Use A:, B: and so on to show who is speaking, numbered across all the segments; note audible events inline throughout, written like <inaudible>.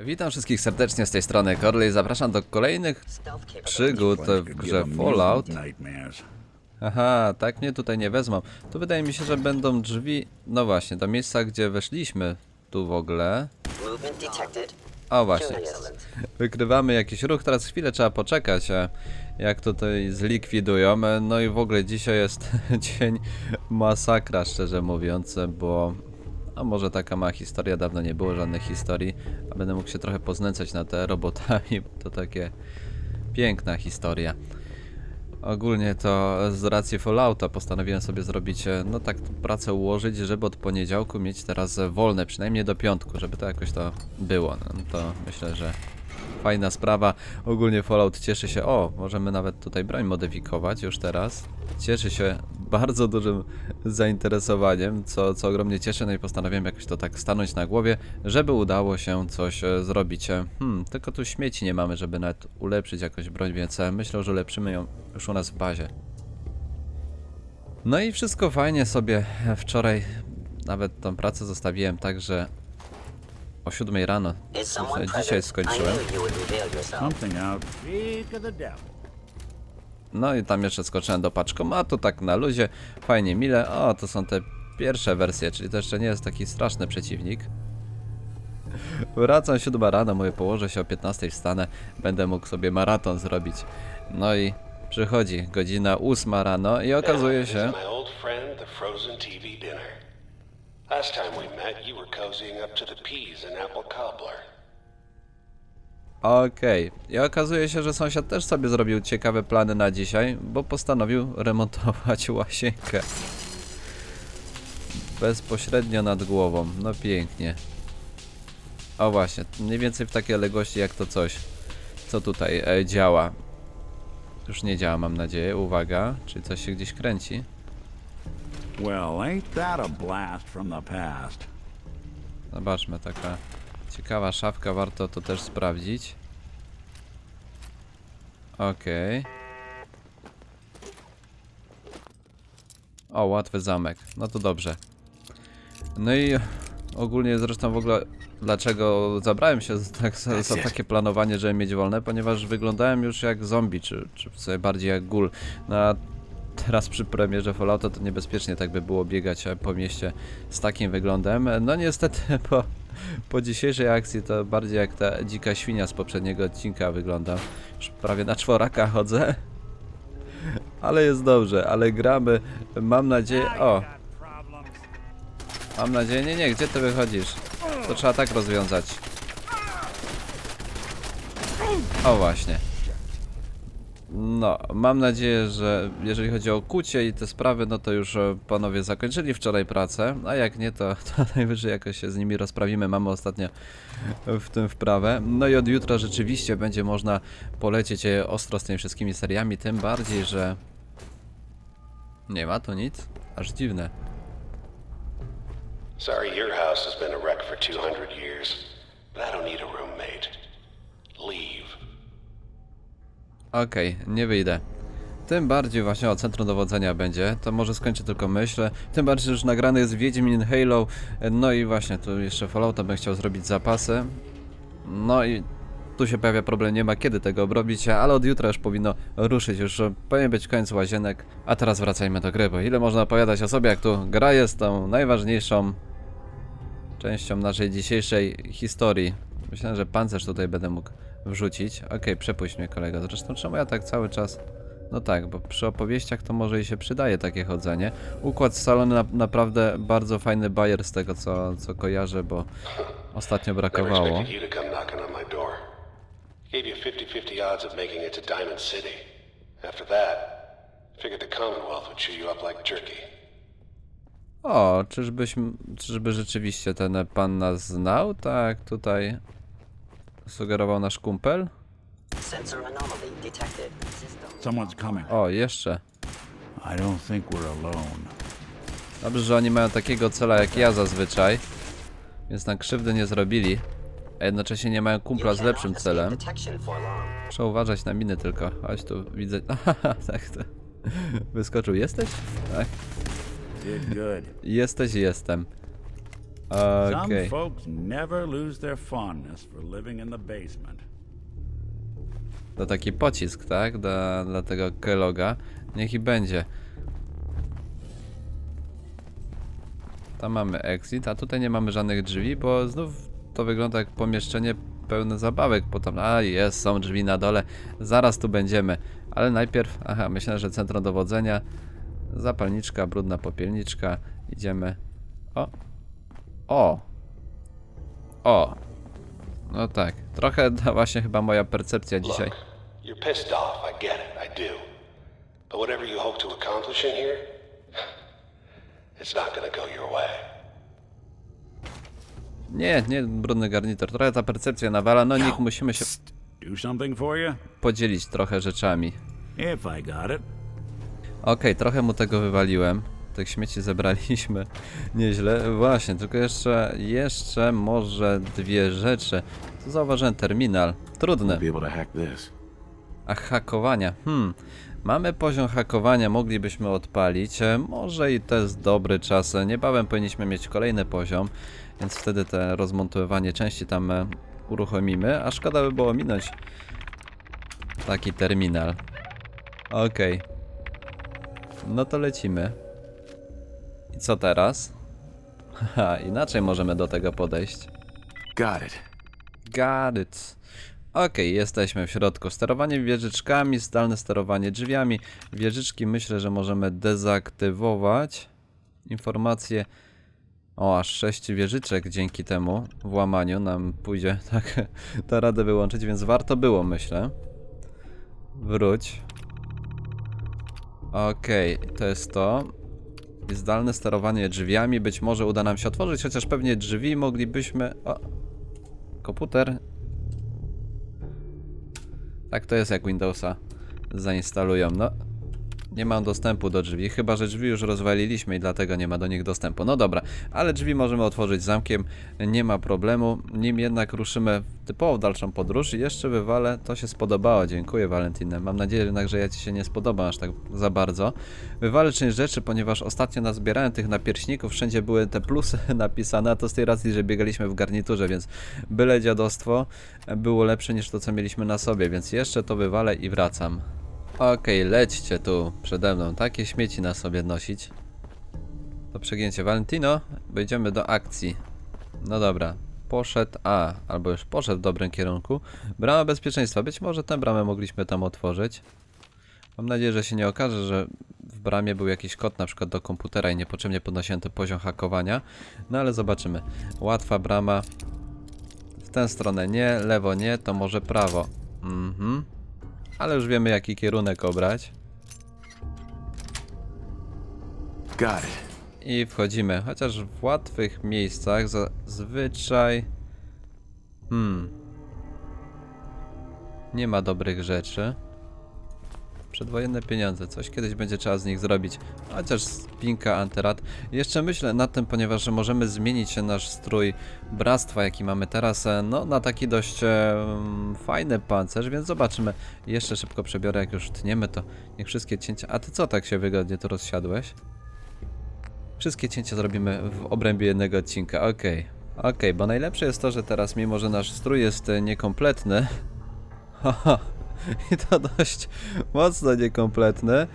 A: Witam wszystkich serdecznie z tej strony Corley. Zapraszam do kolejnych przygód w grze Fallout. Aha, tak mnie tutaj nie wezmą. Tu wydaje mi się, że będą drzwi. No właśnie, do miejsca, gdzie weszliśmy. Tu w ogóle. O właśnie. Wykrywamy jakiś ruch, teraz chwilę trzeba poczekać, e, jak tutaj zlikwidują. E, No i w ogóle dzisiaj jest <laughs> dzień masakra, szczerze mówiąc, bo a może taka ma historia, dawno nie było żadnych historii, a będę mógł się trochę poznęcać nad e, robotami, bo to takie piękna historia. Ogólnie to z racji Fallouta postanowiłem sobie zrobić, e, no tak pracę ułożyć, żeby od poniedziałku mieć teraz wolne, przynajmniej do piątku, żeby to jakoś to było. No, to myślę, że fajna sprawa. Ogólnie Fallout cieszy się, o, możemy nawet tutaj broń modyfikować już teraz. Cieszy się bardzo dużym zainteresowaniem, co, co ogromnie cieszy, no i postanowiłem jakoś to tak stanąć na głowie, żeby udało się coś e, zrobić. Hmm, tylko tu śmieci nie mamy, żeby nawet ulepszyć jakoś broń, więc e, myślę, że ulepszymy ją już u nas w bazie. No i wszystko fajnie sobie wczoraj nawet tą pracę zostawiłem tak, że o 7 rano dzisiaj skończyłem. No i tam jeszcze skoczyłem do paczkomatu, tak na luzie, fajnie, mile. O, to są te pierwsze wersje, czyli to jeszcze nie jest taki straszny przeciwnik. Wracam 7 rano, mówię, położę się o 15 wstanę, będę mógł sobie maraton zrobić. No i przychodzi godzina 8 rano i okazuje się...
B: Last time we met, you were cozying up to the peas and apple cobbler.
A: Okej. I okazuje się, że sąsiad też sobie zrobił ciekawe plany na dzisiaj, bo postanowił remontować <laughs> łazienkę. Bezpośrednio nad głową. No pięknie. O właśnie, mniej więcej w takiej odległości jak to coś, co tutaj e, działa. Już nie działa, mam nadzieję. Uwaga, czy coś się gdzieś kręci?
C: Well, ain't that a blast from the past?
A: Zobaczmy, taka ciekawa szafka, warto to też sprawdzić. Okej. O, łatwy zamek. No to dobrze. No i ogólnie zresztą w ogóle dlaczego zabrałem się za, tak, za, za takie planowanie, żeby mieć wolne, ponieważ wyglądałem już jak zombie, czy, czy w sobie bardziej jak ghoul. No a teraz przy premierze Fallouta to niebezpiecznie tak by było biegać e, po mieście z takim wyglądem. No niestety <laughs> po, po dzisiejszej akcji to bardziej jak ta dzika świnia z poprzedniego odcinka wygląda. Już prawie na czworaka chodzę. <laughs> Ale jest dobrze, ale gramy. Mam nadzieję... O! Mam nadzieję... Nie, nie, gdzie ty wychodzisz? To trzeba tak rozwiązać. O właśnie. No, mam nadzieję, że jeżeli chodzi o kucie i te sprawy, no to już e, panowie zakończyli wczoraj pracę, a jak nie, to, <laughs> to najwyżej jakoś się z nimi rozprawimy. Mamy ostatnio w tym wprawę. No i od jutra rzeczywiście będzie można polecieć e, ostro z tymi wszystkimi seriami, tym bardziej, że nie ma tu nic. Aż dziwne.
B: Sorry your house has been a wreck for 200 years, but I don't need a.
A: Okej, nie wyjdę. Tym bardziej właśnie o centrum dowodzenia będzie, to może skończę tylko myśl. Tym bardziej, że już nagrany jest Wiedźmin Halo, no i właśnie tu jeszcze Fallouta bym chciał zrobić zapasy. No i tu się pojawia problem, nie ma kiedy tego obrobić, ale od jutra już powinno ruszyć, już powinien być koniec łazienek. A teraz wracajmy do gry, bo ile można opowiadać o sobie, jak tu gra jest tą najważniejszą częścią naszej dzisiejszej historii. Myślę, że pancerz tutaj będę mógł wrzucić. Okej, przepuść mnie kolego. Zresztą czemu ja tak cały czas... No tak, bo przy opowieściach to może i się przydaje takie chodzenie. Układ salony na, naprawdę bardzo fajny bajer z tego co, co kojarzę, bo ostatnio brakowało.
B: expected you to come knocking on my door. Gave you 50-50 odds of making it to Diamond City. After that, figured the Commonwealth would chew you up like jerky.
A: O, czyżbyś, czyżby rzeczywiście ten pan nas znał? Tak, tutaj sugerował nasz kumpel.
C: Someone's coming.
A: O, jeszcze.
C: I don't think we're alone.
A: Dobrze, że oni mają takiego cela jak ja zazwyczaj, więc nam krzywdy nie zrobili, a jednocześnie nie mają kumpla z lepszym celem. Trzeba uważać na miny tylko. Chodź tu, widzę. <laughs> Tak to. Wyskoczył. Jesteś? Tak. Jesteś, jestem. Okej.
C: Some folks never lose their fondness for living in the basement.
A: To taki pocisk, tak? Dla, dla tego Kelloga. Niech i będzie. Tam mamy exit, a tutaj nie mamy żadnych drzwi, bo znów to wygląda jak pomieszczenie pełne zabawek. Potem, a jest, są drzwi na dole, zaraz tu będziemy. Ale najpierw, aha, myślę, że centrum dowodzenia. Zapalniczka, brudna popielniczka. Idziemy. O! O! O! No tak, trochę <laughs> to właśnie chyba moja percepcja dzisiaj.
B: Look, you're pissed off. I get it. I do. But whatever you hope to accomplish in here, <sighs> it's not gonna go your way.
A: Nie, nie, brudny garnitur. Trochę ta percepcja nawala, no niech musimy się
C: Do something for you?
A: podzielić trochę rzeczami.
C: If I got it.
A: Okej, trochę mu tego wywaliłem. Tych śmieci zebraliśmy <laughs> nieźle. Właśnie, tylko jeszcze, jeszcze może dwie rzeczy. Tu zauważyłem terminal. Trudny. A hakowania. Hmm. Mamy poziom hakowania, moglibyśmy odpalić. E, Może i to jest dobry czas. E, Niebawem powinniśmy mieć kolejny poziom, więc wtedy te rozmontowywanie części tam e, uruchomimy. A szkoda by było minąć taki terminal. Okej. No to lecimy. I co teraz? Haha, inaczej możemy do tego podejść.
D: Got it.
A: Got it. Okej, jesteśmy w środku. Sterowanie wieżyczkami, zdalne sterowanie drzwiami. Wieżyczki myślę, że możemy dezaktywować. Informacje. O, aż 6 wieżyczek dzięki temu włamaniu nam pójdzie <laughs> tak da radę wyłączyć, więc warto było, myślę. Wróć. Okej, to jest to. Zdalne sterowanie drzwiami. Być może uda nam się otworzyć, chociaż pewnie drzwi moglibyśmy. O, komputer. Tak to jest jak Windowsa zainstalują. No, nie mam dostępu do drzwi, chyba że drzwi już rozwaliliśmy i dlatego nie ma do nich dostępu. No dobra, ale drzwi możemy otworzyć zamkiem, nie ma problemu. Nim jednak ruszymy typowo dalszą podróż i jeszcze wywalę, to się spodobało, dziękuję Valentine. Mam nadzieję jednak, że ja Ci się nie spodoba aż tak za bardzo. Wywalę część rzeczy, ponieważ ostatnio nazbierałem tych napierśników, wszędzie były te plusy <laughs> napisane, a to z tej racji, że biegaliśmy w garniturze, więc byle dziadostwo było lepsze niż to, co mieliśmy na sobie, więc jeszcze to wywalę i wracam. Okej, lećcie tu przede mną, takie śmieci na sobie nosić. To przegięcie. Valentino, wejdziemy do akcji. No dobra, poszedł, a, albo już poszedł w dobrym kierunku. Brama bezpieczeństwa, być może tę bramę mogliśmy tam otworzyć. Mam nadzieję, że się nie okaże, że w bramie był jakiś kod na przykład do komputera i niepotrzebnie podnosiłem ten poziom hakowania. No ale zobaczymy. Łatwa brama. W tę stronę nie, lewo nie, to może prawo. Mhm. Ale już wiemy jaki kierunek obrać.
D: Got it.
A: I wchodzimy, chociaż w łatwych miejscach zazwyczaj... Hmm... Nie ma dobrych rzeczy. Przedwojenne pieniądze, coś kiedyś będzie trzeba z nich zrobić. Chociaż spinka, antyrat. Jeszcze myślę nad tym, ponieważ że możemy zmienić nasz strój bractwa, jaki mamy teraz, e, no na taki dość e, mm, fajny pancerz, więc zobaczymy. Jeszcze szybko przebiorę, jak już tniemy, to niech wszystkie cięcia... A ty co tak się wygodnie tu rozsiadłeś? Wszystkie cięcia zrobimy w obrębie jednego odcinka, okej. Okej, bo najlepsze jest to, że teraz, mimo że nasz strój jest e, niekompletny, <laughs> haha, <laughs> i to dość mocno niekompletny,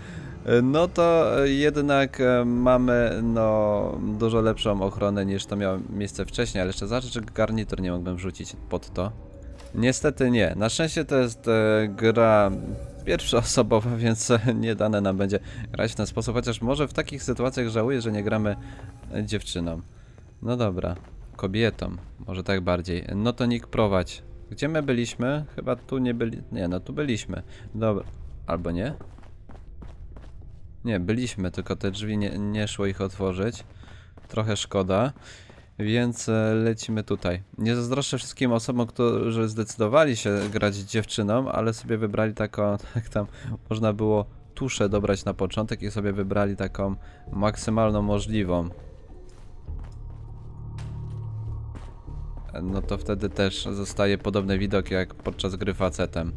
A: no to jednak e, mamy no dużo lepszą ochronę niż to miało miejsce wcześniej, ale jeszcze zobaczę, czy garnitur nie mógłbym wrzucić pod to. Niestety nie. Na szczęście to jest e, gra pierwszoosobowa, <laughs> więc nie dane nam będzie grać w ten sposób, chociaż może w takich sytuacjach żałuję, że nie gramy dziewczyną. No dobra, kobietą, może tak bardziej. No to Nick prowadź. Gdzie my byliśmy? Chyba tu nie byli... Nie, no tu byliśmy. Dobra. Albo nie? Nie, byliśmy, tylko te drzwi nie, nie szło ich otworzyć. Trochę szkoda. Więc e, lecimy tutaj. Nie zazdroszczę wszystkim osobom, którzy zdecydowali się grać dziewczyną, ale sobie wybrali taką, <laughs> jak tam można było tuszę dobrać na początek i sobie wybrali taką maksymalną możliwą. No to wtedy też zostaje podobny widok jak podczas gry facetem.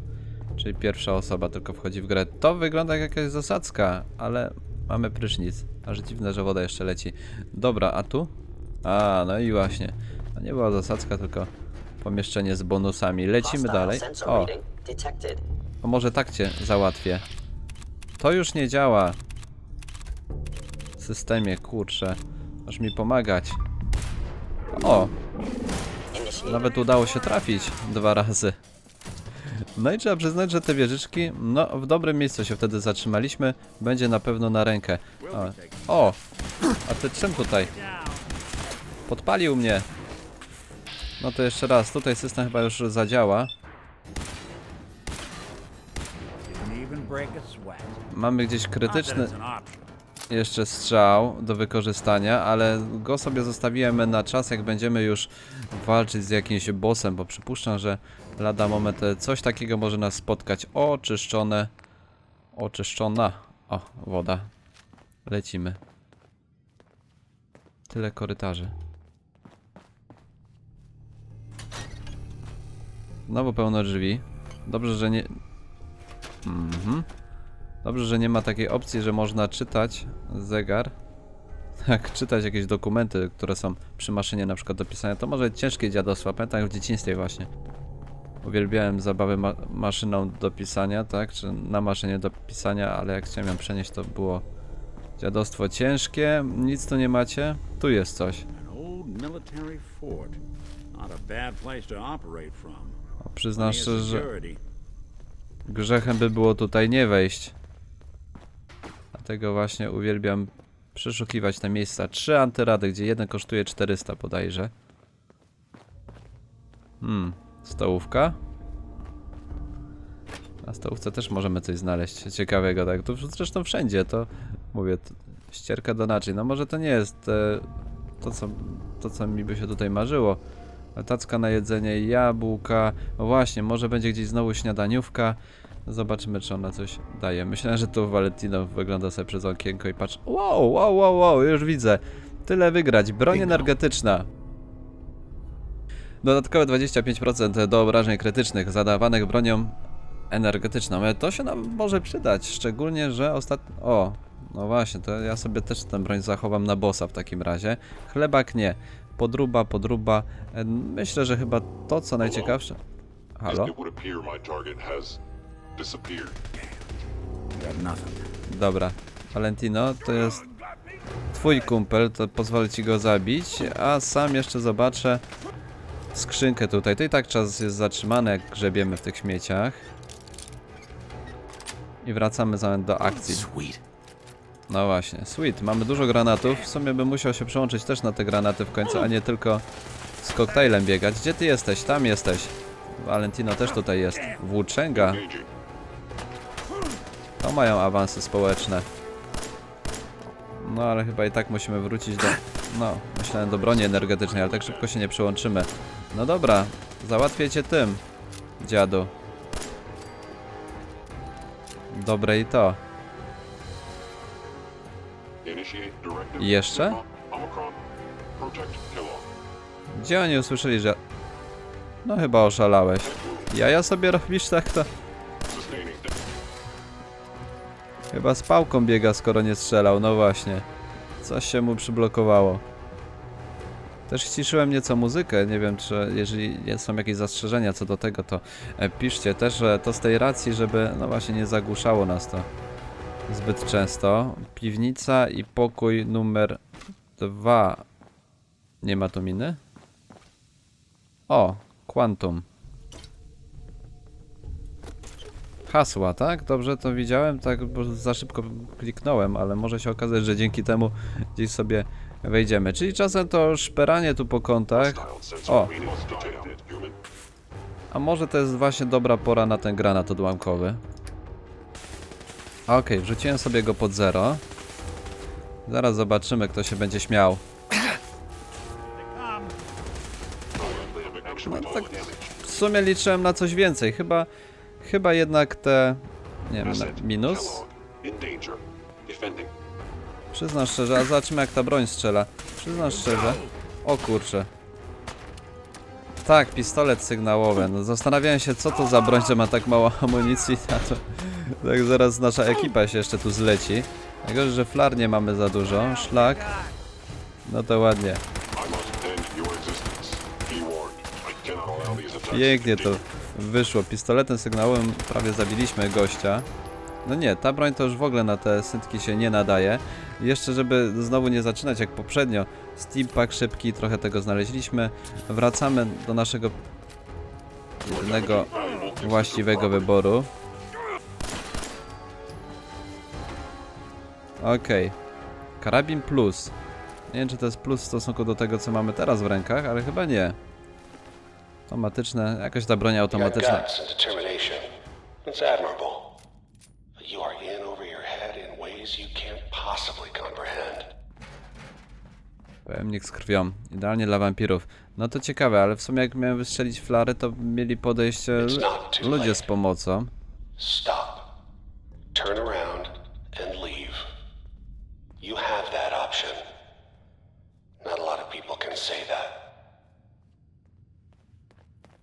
A: Czyli pierwsza osoba tylko wchodzi w grę. To wygląda jak jakaś zasadzka, ale mamy prysznic. Aż dziwne, że woda jeszcze leci. Dobra, a tu? A, no i właśnie. To nie była zasadzka, tylko pomieszczenie z bonusami. Lecimy dalej. O, a może tak cię załatwię. To już nie działa. W systemie, kurczę. Masz mi pomagać. O. nawet udało się trafić dwa razy. No i trzeba przyznać, że te wieżyczki, no w dobrym miejscu się wtedy zatrzymaliśmy. Będzie na pewno na rękę. O, o a ty czym tutaj? Podpalił mnie. No to jeszcze raz, tutaj system chyba już zadziała.
C: A.
A: Mamy gdzieś krytyczny. Jeszcze strzał do wykorzystania, ale go sobie zostawiłem na czas, jak będziemy już walczyć z jakimś bossem, bo przypuszczam, że lada moment e, coś takiego może nas spotkać. Oczyszczone. Oczyszczona. O, woda. Lecimy. Tyle korytarzy. Znowu pełno drzwi. Dobrze, że nie... Mhm. Dobrze, że nie ma takiej opcji, że można czytać zegar. Tak, czytać jakieś dokumenty, które są przy maszynie na przykład do pisania. To może ciężkie dziadostwa. Pamiętam jak w dzieciństwie właśnie. Uwielbiałem zabawę ma maszyną do pisania, tak? Czy na maszynie do pisania, ale jak chciałem ją przenieść, to było dziadostwo ciężkie. Nic tu nie macie? Tu jest coś. O, szczerze, że grzechem by było tutaj nie wejść. Dlatego właśnie uwielbiam przeszukiwać te miejsca. Trzy antyrady, gdzie jeden kosztuje 400 bodajże. Hmm, stołówka. Na stołówce też możemy coś znaleźć ciekawego, tak? Tu zresztą wszędzie, to mówię, t- ścierka do naczyń. No może to nie jest e, to, co, to, co mi by się tutaj marzyło. Tacka na jedzenie, jabłka. No właśnie, może będzie gdzieś znowu śniadaniówka. Zobaczymy, czy ona coś daje. Myślę, że tu Valentino wygląda sobie przez okienko i patrz. Wow, wow, wow, wow, już widzę. Tyle wygrać. Broń energetyczna. Dodatkowe 25% do obrażeń krytycznych zadawanych bronią energetyczną. E, To się nam może przydać, szczególnie, że ostatnio... O, no właśnie, to ja sobie też tę broń zachowam na bossa w takim razie. Chlebak nie. Podruba, podruba. E, Myślę, że chyba to, co najciekawsze... Halo?
E: Disappeared.
A: Dobra. Valentino, to jest twój kumpel, to pozwolę ci go zabić, a sam jeszcze zobaczę skrzynkę tutaj. To i tak czas jest zatrzymany, jak grzebiemy w tych śmieciach. I wracamy zamiast do akcji.
D: Sweet.
A: No właśnie, sweet. Mamy dużo granatów. W sumie bym musiał się przełączyć też na te granaty w końcu, a nie tylko z koktajlem biegać. Gdzie ty jesteś? Tam jesteś. Valentino też tutaj jest. Włóczęga. To mają awanse społeczne. No ale chyba i tak musimy wrócić do... No, myślałem do broni energetycznej, ale tak szybko się nie przełączymy. No dobra, załatwię cię tym, dziadu. Dobre i to. I jeszcze? Gdzie oni usłyszeli, że... No chyba oszalałeś. Jaja sobie robisz tak to... Chyba z pałką biega, skoro nie strzelał, no właśnie. Coś się mu przyblokowało. Też ściszyłem nieco muzykę, nie wiem czy jeżeli są jakieś zastrzeżenia co do tego, to e, piszcie też, to z tej racji, żeby no właśnie nie zagłuszało nas to zbyt często. Piwnica i pokój numer dwa. Nie ma tu miny? O, Quantum. Hasła, tak? Dobrze to widziałem, tak bo za szybko kliknąłem, ale może się okazać, że dzięki temu gdzieś sobie wejdziemy. Czyli czasem to szperanie tu po kątach. O, a może to jest właśnie dobra pora na ten granat odłamkowy. Okej, wrzuciłem sobie go pod zero. Zaraz zobaczymy, kto się będzie śmiał.
E: Actually
A: tak-. W sumie liczyłem na coś więcej. Chyba, Chyba jednak te... Nie wiem, minus? Przyznam szczerze, a zobaczymy jak ta broń strzela. Przyznam szczerze. O kurczę. Tak, pistolet sygnałowy. No, zastanawiałem się, co to za broń, że ma tak mało amunicji. <laughs> Na to. Tak zaraz nasza ekipa się jeszcze tu zleci. Najgorzej, że flar nie mamy za dużo. Szlak. No to ładnie. Pięknie to wyszło. Pistoletem sygnałowym prawie zabiliśmy gościa. No nie, ta broń to już w ogóle na te syntki się nie nadaje. Jeszcze żeby znowu nie zaczynać jak poprzednio. Steampack szybki, trochę tego znaleźliśmy. Wracamy do naszego jedynego właściwego wyboru. Okej. Karabin plus. Nie wiem czy to jest plus w stosunku do tego co mamy teraz w rękach, ale chyba nie. Automatyczne, jakoś ta broń automatyczna. Pojemnik z krwią. Idealnie dla wampirów. No to ciekawe, ale w sumie jak miałem wystrzelić flary, to mieli e,
B: too
A: ludzie z pomocą.
B: Stop. Turn around and leave. You have that option. Not a lot of people can say that.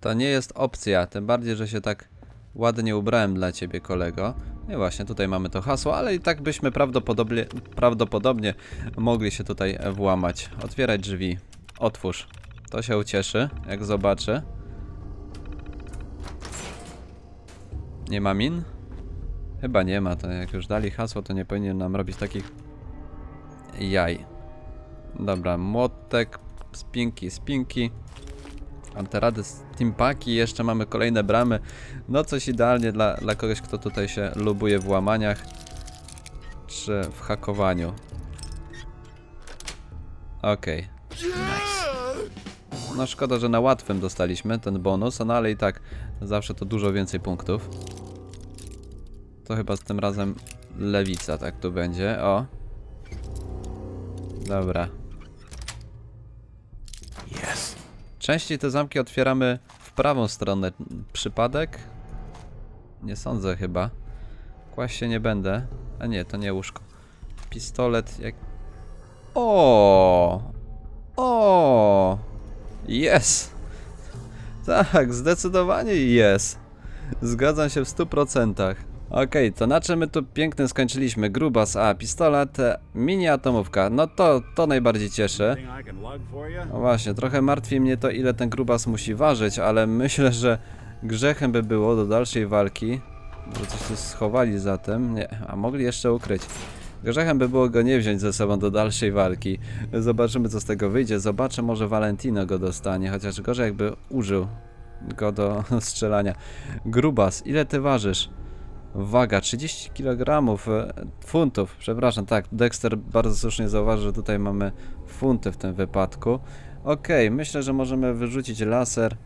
A: To nie jest opcja, tym bardziej, że się tak ładnie ubrałem dla ciebie, kolego. No i właśnie, tutaj mamy to hasło, ale i tak byśmy prawdopodobnie, prawdopodobnie mogli się tutaj włamać. Otwierać drzwi. Otwórz. To się ucieszy, jak zobaczy. Nie ma min? Chyba nie ma, to jak już dali hasło, to nie powinien nam robić takich jaj. Dobra, młotek, spinki, spinki. Anterady, steampaki, jeszcze mamy kolejne bramy. No coś idealnie dla, dla kogoś, kto tutaj się lubuje w łamaniach czy w hakowaniu. Okej. No szkoda, że na łatwym dostaliśmy ten bonus, no ale i tak zawsze to dużo więcej punktów. To chyba z tym razem lewica, tak tu będzie. O. Dobra. Częściej te zamki otwieramy w prawą stronę. Przypadek? Nie sądzę chyba. Kłaść się nie będę. A nie, to nie łóżko. Pistolet jak... O! O! Jest! Tak, zdecydowanie jest. Zgadzam się w 100%. Okej, to na czym my tu pięknie skończyliśmy? Grubas, a pistolet, mini atomówka. No to, to najbardziej cieszy. No właśnie, trochę martwi mnie to, ile ten grubas musi ważyć, ale <laughs> myślę, że grzechem by było do dalszej walki, że coś tu schowali za tym, nie, a mogli jeszcze ukryć. Grzechem by było go nie wziąć ze sobą do dalszej walki. Zobaczymy, co z tego wyjdzie. Zobaczę, może Valentino go dostanie, chociaż gorzej jakby użył go do <laughs> strzelania. Grubas, ile ty ważysz? Waga 30 kg, e, funtów, przepraszam, tak, Dexter bardzo słusznie zauważył, że tutaj mamy funty w tym wypadku. Okej, myślę, że możemy wyrzucić laser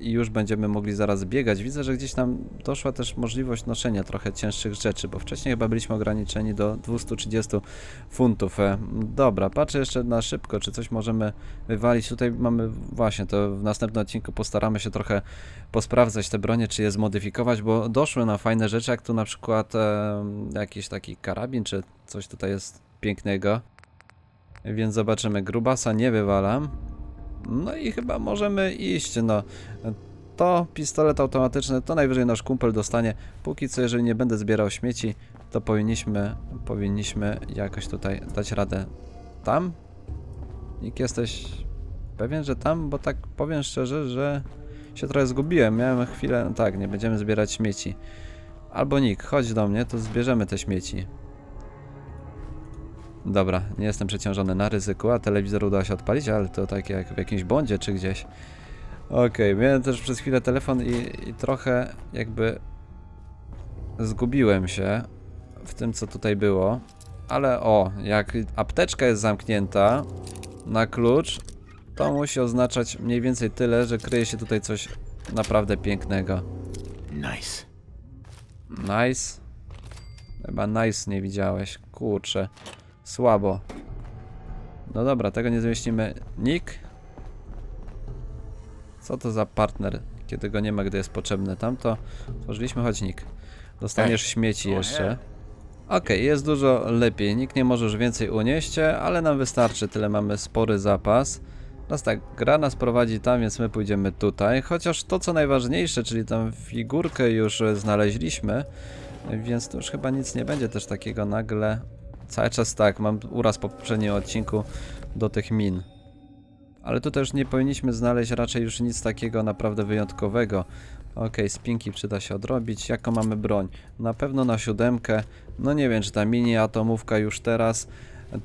A: i już będziemy mogli zaraz biegać. Widzę, że gdzieś tam doszła też możliwość noszenia trochę cięższych rzeczy, bo wcześniej chyba byliśmy ograniczeni do 230 funtów. E, Dobra, patrzę jeszcze na szybko, czy coś możemy wywalić. Tutaj mamy właśnie, to w następnym odcinku postaramy się trochę posprawdzać te bronie, czy je zmodyfikować, bo doszły na fajne rzeczy, jak tu na przykład e, jakiś taki karabin, czy coś tutaj jest pięknego. Więc zobaczymy. Grubasa nie wywalam. No i chyba możemy iść, no. To pistolet automatyczny, to najwyżej nasz kumpel dostanie. Póki co, jeżeli nie będę zbierał śmieci, to powinniśmy, powinniśmy jakoś tutaj dać radę. Tam? Nick, jesteś pewien, że tam? Bo tak powiem szczerze, że się trochę zgubiłem. Miałem chwilę, tak, nie będziemy zbierać śmieci. Albo Nick, chodź do mnie, to zbierzemy te śmieci. Dobra, nie jestem przeciążony na ryzyku, a telewizor udało się odpalić, ale to tak jak w jakimś bądzie czy gdzieś. Okej, miałem też przez chwilę telefon i, i trochę jakby zgubiłem się w tym, co tutaj było. Ale o, jak apteczka jest zamknięta na klucz, to musi oznaczać mniej więcej tyle, że kryje się tutaj coś naprawdę pięknego.
D: Nice.
A: Nice. Chyba nice nie widziałeś. Kurczę. Słabo. No dobra, tego nie zmieścimy. Nick? Co to za partner, kiedy go nie ma, gdy jest potrzebny? Tamto tworzyliśmy, chodź Nick. Dostaniesz śmieci jeszcze. Okej, jest dużo lepiej. Nikt nie może już więcej unieść, ale nam wystarczy. Tyle mamy spory zapas. Teraz tak, gra nas prowadzi tam, więc my pójdziemy tutaj. Chociaż to co najważniejsze, czyli tą figurkę już znaleźliśmy, więc to już chyba nic nie będzie też takiego nagle. Cały czas tak, mam uraz po poprzednim odcinku do tych min. Ale tutaj już nie powinniśmy znaleźć raczej już nic takiego naprawdę wyjątkowego. Okej, spinki przyda się odrobić. Jaką mamy broń? Na pewno na siódemkę. No nie wiem, czy ta mini atomówka już teraz.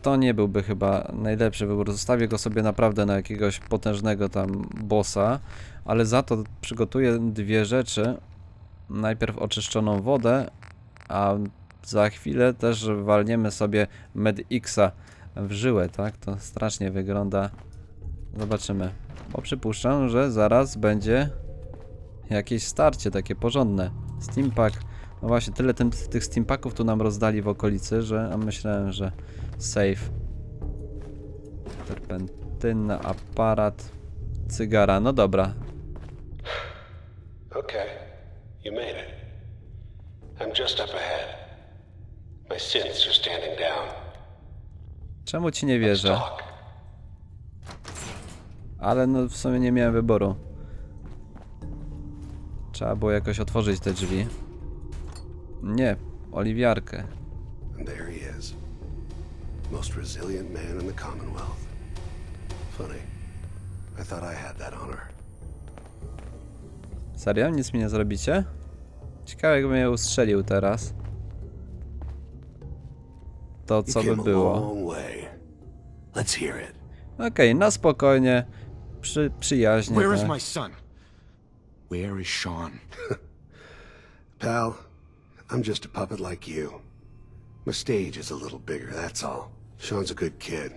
A: To nie byłby chyba najlepszy wybór. Zostawię go sobie naprawdę na jakiegoś potężnego tam bossa. Ale za to przygotuję dwie rzeczy. Najpierw oczyszczoną wodę, a za chwilę też walniemy sobie MedXa w żyłę, tak? To strasznie wygląda. Zobaczymy. Bo przypuszczam, że zaraz będzie jakieś starcie takie porządne. Steampack. No właśnie, tyle tym, tych steampaków tu nam rozdali w okolicy, że a myślałem, że safe. Terpentyna, aparat, cygara. No dobra.
B: Okay, you made it. I'm just up ahead. My synths are standing down.
A: Czemu ci nie wierzę? Ale no w sumie nie miałem wyboru. Trzeba było jakoś otworzyć te drzwi. Nie, oliwiarkę.
F: And there he is. Most resilient man in the Commonwealth. Funny. I thought I had that honor.
A: Serio? Nic mi nie zrobicie? Ciekawe jakbym je ustrzelił teraz. To
F: You
A: co by
F: came a
A: było?
F: long way. Let's hear it.
A: Okej, na spokojnie. Przy, przyjaźnie.
D: Where is
A: tak.
D: my son? Where is Sean? <laughs>
F: Pal, I'm just a puppet like you. My stage is a little bigger, that's all. Sean's a good kid.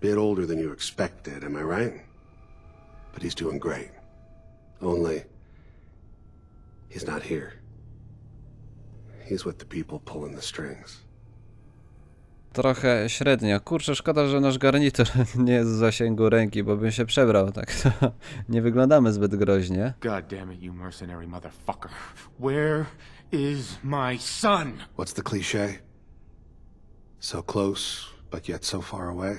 F: Bit older than you expected, am I right? But he's doing great. Only, he's not here. He's with the people pulling the strings.
A: Trochę średnio. Kurczę, szkoda, że nasz garnitur <laughs> nie jest w zasięgu ręki, bo bym się przebrał. Tak to <laughs> nie wyglądamy zbyt groźnie.
D: God damn it, you mercenary motherfucker. Where is my son?
F: What's the cliche? So close, but yet so far away?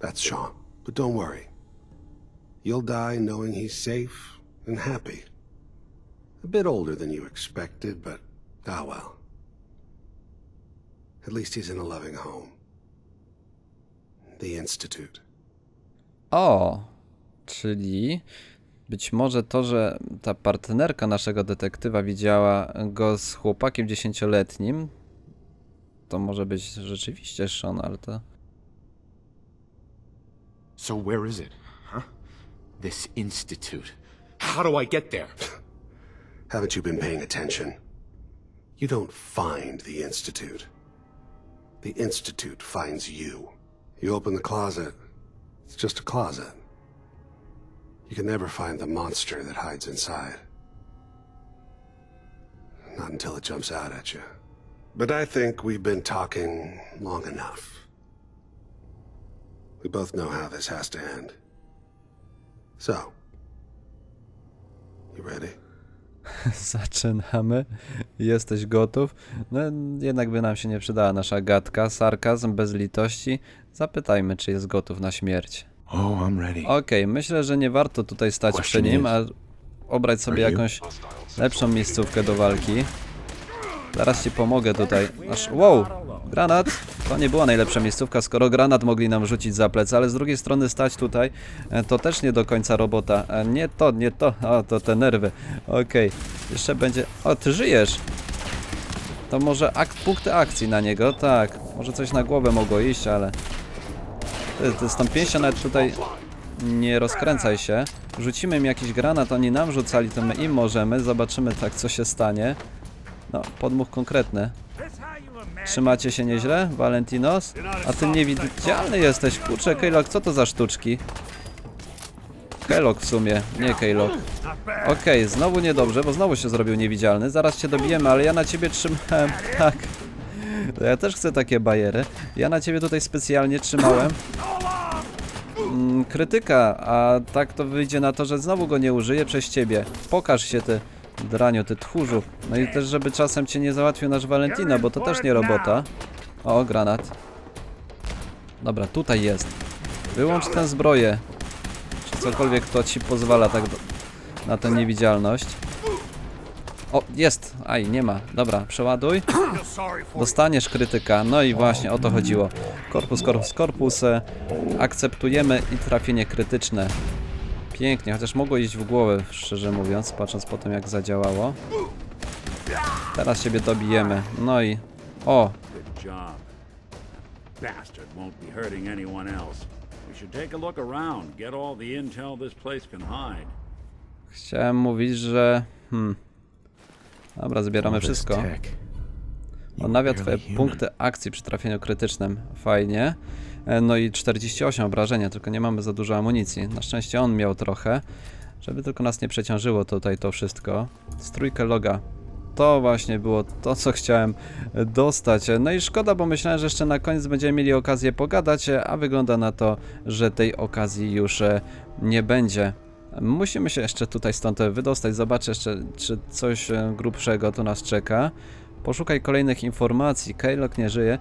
F: That's Sean. But don't worry. You'll die knowing he's safe and happy. A bit older than you expected, but ah well. At least he's in a loving home. The Institute.
A: O, czyli być może to, że ta partnerka naszego detektywa widziała go z chłopakiem dziesięcioletnim, to może być rzeczywiście Sean, ale to...
D: So where is it? Huh? This institute. How do I get there?
F: Haven't you been paying attention? You don't find the Institute. The Institute finds you. You open the closet, it's just a closet. You can never find the monster that hides inside. Not until it jumps out at you. But I think we've been talking long enough. We both know how this has to end. So, you ready? <laughs>
A: Zaczynamy. Jesteś gotów? No, jednak by nam się nie przydała nasza gadka, sarkazm, bez litości. Zapytajmy, czy jest gotów na śmierć.
D: Oh, I'm ready.
A: Okej, myślę, że nie warto tutaj stać przy nim, a obrać sobie jakąś lepszą miejscówkę do walki. Zaraz ci pomogę tutaj. Aż, wow, granat. To nie była najlepsza miejscówka, skoro granat mogli nam rzucić za plecy, ale z drugiej strony stać tutaj, e, to też nie do końca robota. E, Nie to, nie to, o, to te nerwy. Okej, jeszcze będzie... O, ty żyjesz! To może ak punkty akcji na niego, tak. Może coś na głowę mogło iść, ale... Ty, ty z tą pięścią nawet tutaj nie rozkręcaj się. Rzucimy im jakiś granat, oni nam rzucali, to my im możemy. Zobaczymy tak, co się stanie. No, podmuch konkretny. Trzymacie się nieźle, Valentinos? A ty niewidzialny jesteś. Kurczę, Keylog, co to za sztuczki? Keylog w sumie, nie Keylog. Okej, znowu niedobrze, bo znowu się zrobił niewidzialny. Zaraz cię dobijemy, ale ja na ciebie trzymałem. <laughs> Tak. Ja też chcę takie bajery. Ja na ciebie tutaj specjalnie trzymałem mm, krytyka, a tak to wyjdzie na to, że znowu go nie użyję przez ciebie. Pokaż się ty, draniu, ty tchórzu. No i też, żeby czasem cię nie załatwił nasz Valentino, bo to też nie robota. O, granat. Dobra, tutaj jest. Wyłącz tę zbroję. Czy cokolwiek to ci pozwala tak do, na tę niewidzialność. O, jest! Aj, nie ma. Dobra, przeładuj. Dostaniesz krytyka. No i właśnie o to chodziło. Korpus, korpus, korpus. e, Akceptujemy i trafienie krytyczne. Pięknie, chociaż mogło iść w głowę, szczerze mówiąc, patrząc po tym jak zadziałało. Teraz siebie dobijemy. No i... O!
C: Bastard won't be hurting anyone else. We should take a look around, get all the intel this place can hide.
A: Chciałem mówić, że... Hmm. Dobra, zbieramy wszystko. Odnawia twoje punkty akcji przy trafieniu krytycznym. Fajnie. E, No i 48 obrażenia, tylko nie mamy za dużo amunicji. Na szczęście on miał trochę, żeby tylko nas nie przeciążyło tutaj to wszystko. Strójkę loga. To właśnie było to, co chciałem dostać. No i szkoda, bo myślałem, że jeszcze na koniec będziemy mieli okazję pogadać, a wygląda na to, że tej okazji już e, nie będzie. Musimy się jeszcze tutaj stąd wydostać, zobaczę jeszcze, czy coś e, grubszego tu nas czeka. Poszukaj kolejnych informacji. Keylog nie żyje.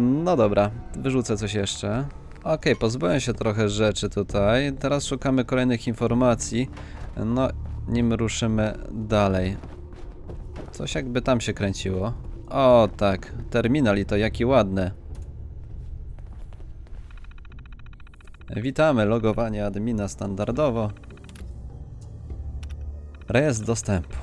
A: No dobra, wyrzucę coś jeszcze. Okej, pozbyłem się trochę rzeczy tutaj. Teraz szukamy kolejnych informacji. No, nim ruszymy dalej. Coś jakby tam się kręciło. O tak, terminal i to jaki ładny. Witamy, logowanie admina standardowo. Rejestr dostępu.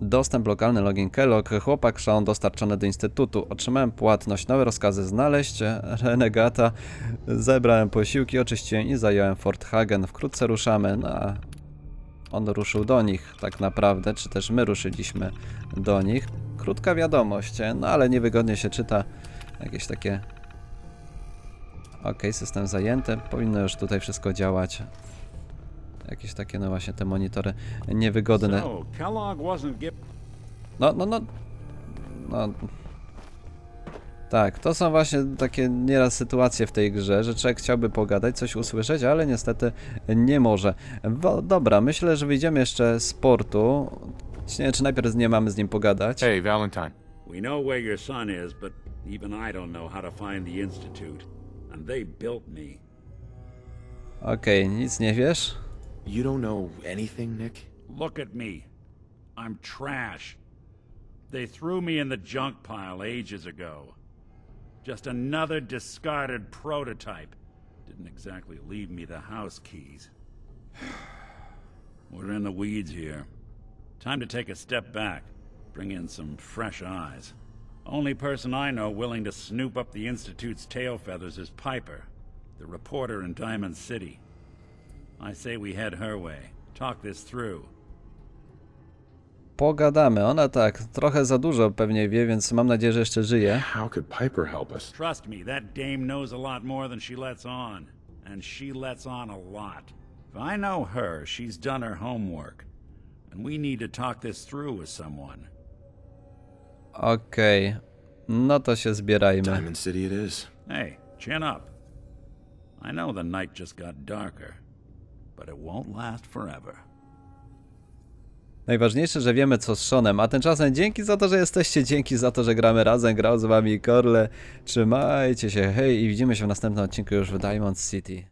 A: Dostęp lokalny login Kellogg. Chłopak Sean dostarczony do instytutu. Otrzymałem płatność. Nowe rozkazy znaleźć. <laughs> Renegata. Zebrałem posiłki, oczyściłem i zająłem Fort Hagen. Wkrótce ruszamy. A on ruszył do nich tak naprawdę, czy też my ruszyliśmy do nich. Krótka wiadomość, no ale niewygodnie się czyta. Jakieś takie... Ok, system zajęty. Powinno już tutaj wszystko działać. Jakieś takie, no właśnie, te monitory niewygodne. No, no, no. No. Tak, to są właśnie takie nieraz sytuacje w tej grze, że człowiek chciałby pogadać, coś usłyszeć, ale niestety nie może. Wo, dobra, myślę, że wyjdziemy jeszcze z portu. Nie wiem, czy najpierw nie mamy z nim pogadać.
D: Hey, Valentine.
C: We know where your son is, but even I don't know how to find the Institute. And they built me.
A: Okej, nic nie wiesz?
D: You don't know anything, Nick?
C: Look at me. I'm trash. They threw me in the junk pile ages ago. Just another discarded prototype. Didn't exactly leave me the house keys. <sighs> We're in the weeds here. Time to take a step back, bring in some fresh eyes. Only person I know willing to snoop up the Institute's tail feathers is Piper, the reporter in Diamond City. I say we head her way. Talk this through.
A: Pogadamy. Ona tak, trochę za dużo pewnie wie, więc mam nadzieję, że jeszcze żyje.
E: How could Piper help us?
C: Trust me, that dame knows a lot more than she lets on. And she lets on a lot. If I know her, she's done her homework. And we need to talk this through with someone.
A: Okej, no to się zbierajmy.
D: Diamond City it is.
C: Hey, chin up. I know the night just got darker, but it won't last forever.
A: Najważniejsze, że wiemy co z Seanem, a tymczasem dzięki za to, że jesteście, dzięki za to, że gramy razem, grał z wami Korle. Trzymajcie się, hej i widzimy się w następnym odcinku już w Diamond City.